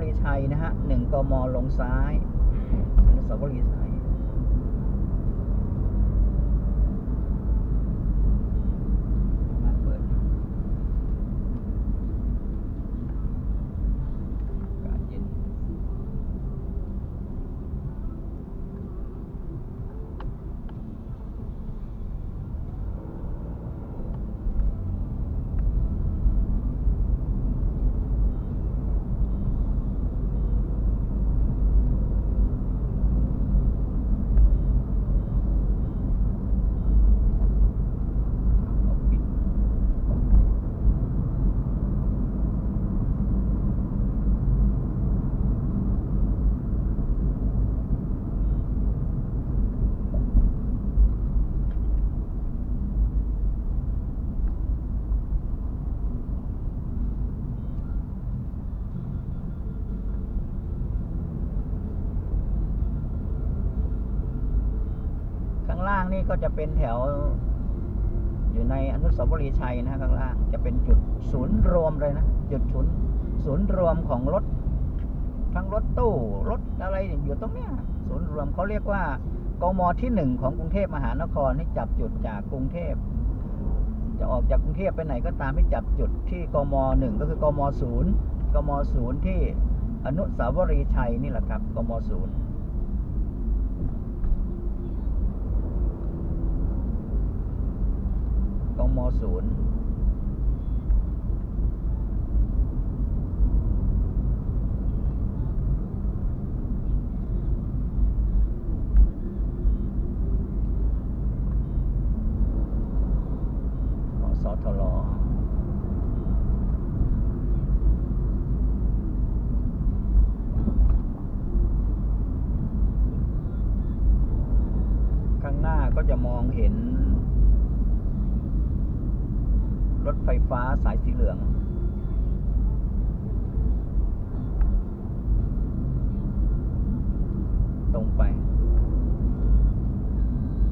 รีย์ชัยนะฮะหนึ่งกมลงซ้ายอนุสาวรีย์ชัยอะเปิดอยู่อากาศเย็น เอาปิดข้างล่าง นี่ก็จะเป็นแถว อยู่ในอนุสาวรีย์ชัยนะฮะข้างล่างจะเป็นจุดศูนย์รวมเลยนะ จุดศูนย์ศูนย์รวมของรถ ทั้งรถตู้รถอะไรอยู่ตรงเนี้ยศูนย์รวมเขาเรียกว่ากมที่หนึ่งของกรุงเทพมหานครนี่จับจุดจากกรุงเทพจะออกจากกรุงเทพไปไหนก็ตามให้จับจุดที่กมหนึ่งก็คือกมศูนย์กมศูนย์ที่อนุสาวรีย์ชัยนี่แหละครับกมศูนย์ กมศูนย์ของสทลข้างหน้าก็จะมองเห็น รถไฟฟ้าสายสีเหลือง ตรงไป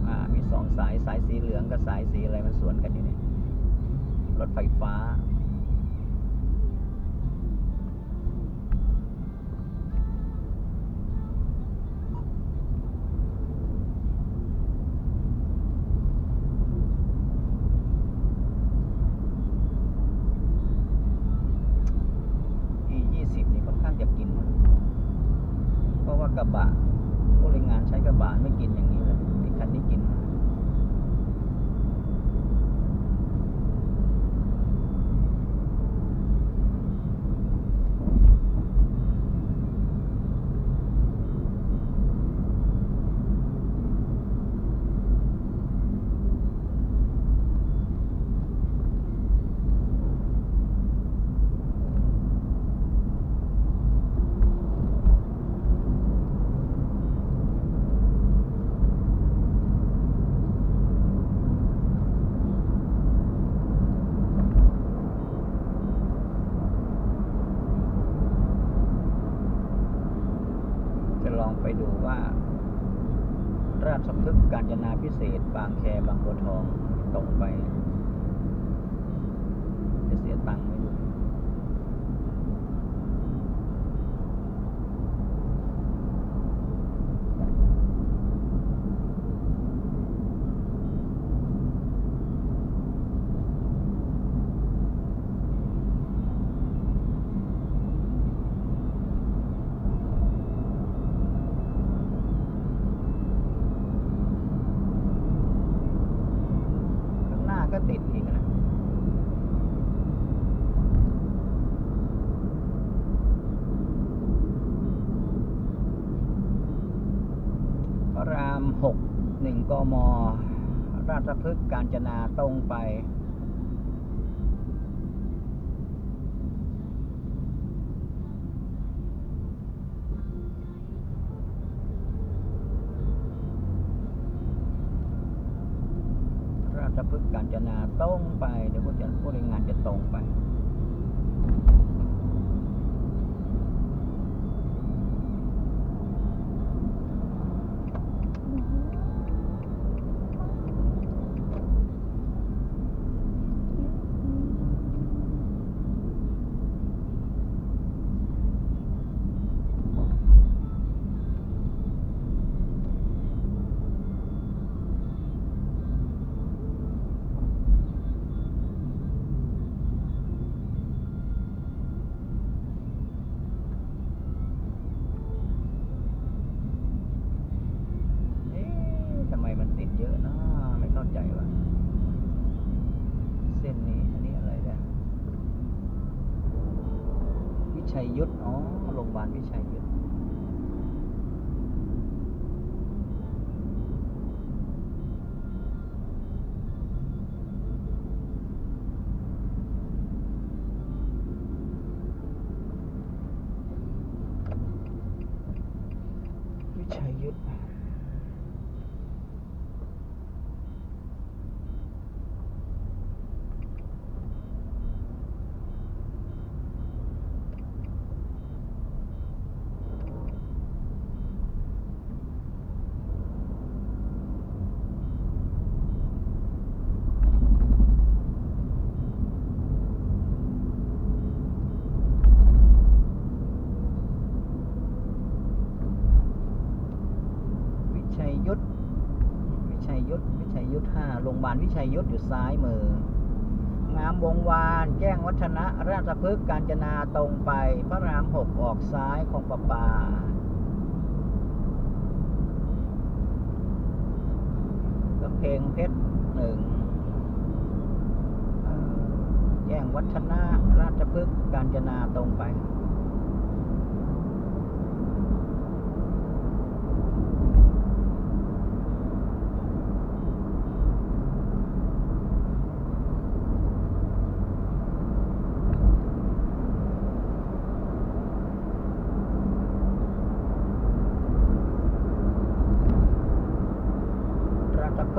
อ่า มีสองสายสายสีเหลืองกับสายสีอะไรมันสวนกันอยู่เนี่ยรถไฟฟ้า อียี่สิบนี่ค่อนข้างจะกินนะเพราะว่ากระบะผู้แรงงานใช้กระบะไม่กินอย่างนี้เลยไอ้คันนี้กิน จะล องไปดูว่า ราชสมทึกการจนาพิเศษ บางแคบางบัวทองตรงไปจะเสียตังค์ไหมดูข้างหน้า ก็ติดอีกนะพระรามหกหนึ่งกมราชพฤกษ์กาญจนาตรงไป ราชพฤกษ์กาญ จนาตรงไปเดี๋ยวผู้จัดผู้รายงานจะตรงไป อ เยอะนะไม่เข้าใจว่า เส้นนี้ อันนี้อะไรเนี่ยวิชั ยยุทธอ๋อโรงพยาบาลวิชัยยุทธวิชัยยุทธ วิชั ยยุทธวิชัยยุทธวิชัยยุทธห้าโรงพยาบาลวิชัยยุทธอยู่ซ้ายมืองามวงวาน แจ้งวัฒนะ ราชพฤกษ์กาญจนาตรงไป พระรามหกออกซ้ายของประปากำเพลงเพชรหนึ่งแจ้งวัฒนะ ราชพฤกษ์กาญจนาตรงไป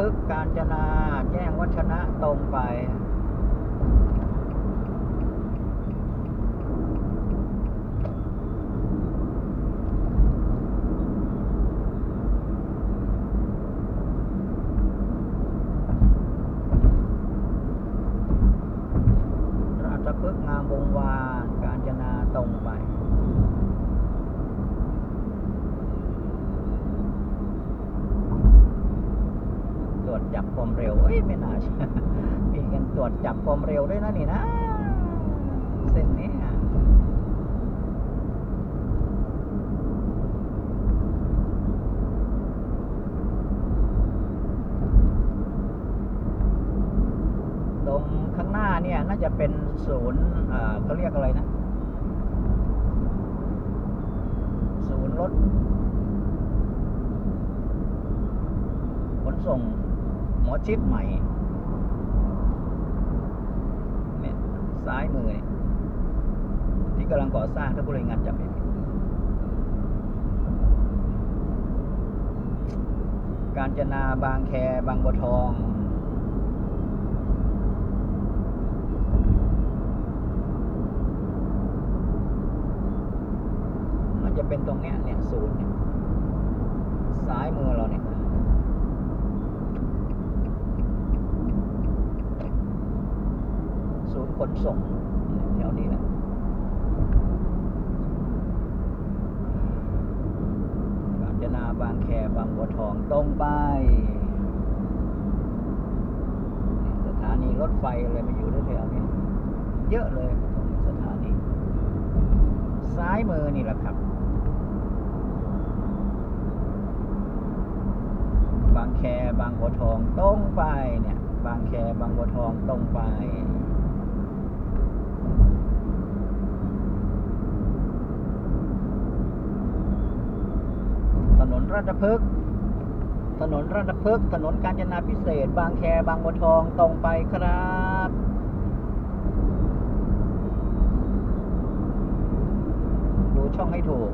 ราชพฤกกาญจนา แจ้งวัฒนะตรงไป ราชพฤกษ์งามวงวาน กาญจนาตรงไป ตรว จับความเร็วเอ้ยไม่น่าเชื่อมีกันตรวจจับความเร็วด้วยนะนี่นะ เส้นนี้ตรงข้างหน้าเนี่ย น่าจะเป็นศูนย์เขาเรียกอะไรนะ ศูนย์รถขนส่ง มอชิดใหม่เนี่ยซ้ายมือเนี่ยที่กำลังก่อสร้างถ้าผู้รายงานจำไม่ผิดการจนาบางแคบางบัวทองมันจะเป็นตรงเนี้ยเนี่ยศูนย์เนี่ยซ้ายมือเราเนี่ย ศูนย์ ขนส่งแถวนี้แหละกาญจนาบางแคบางบัวทองตรงไปสถานีรถไฟอะไรมาอยู่แถวๆนี้ เยอะเลยตรงสถานีซ้ายมือนี่แหละครับ บางแคบางบัวทองตรงไปเนี่ย บางแคบางบัวทองตรงไป ถนนราชพฤกษ์ถนนราชพฤกษ์ถนนกาญจนาพิเศษ บางแค บางบัวทองตรงไปครับดูช่องให้ถูก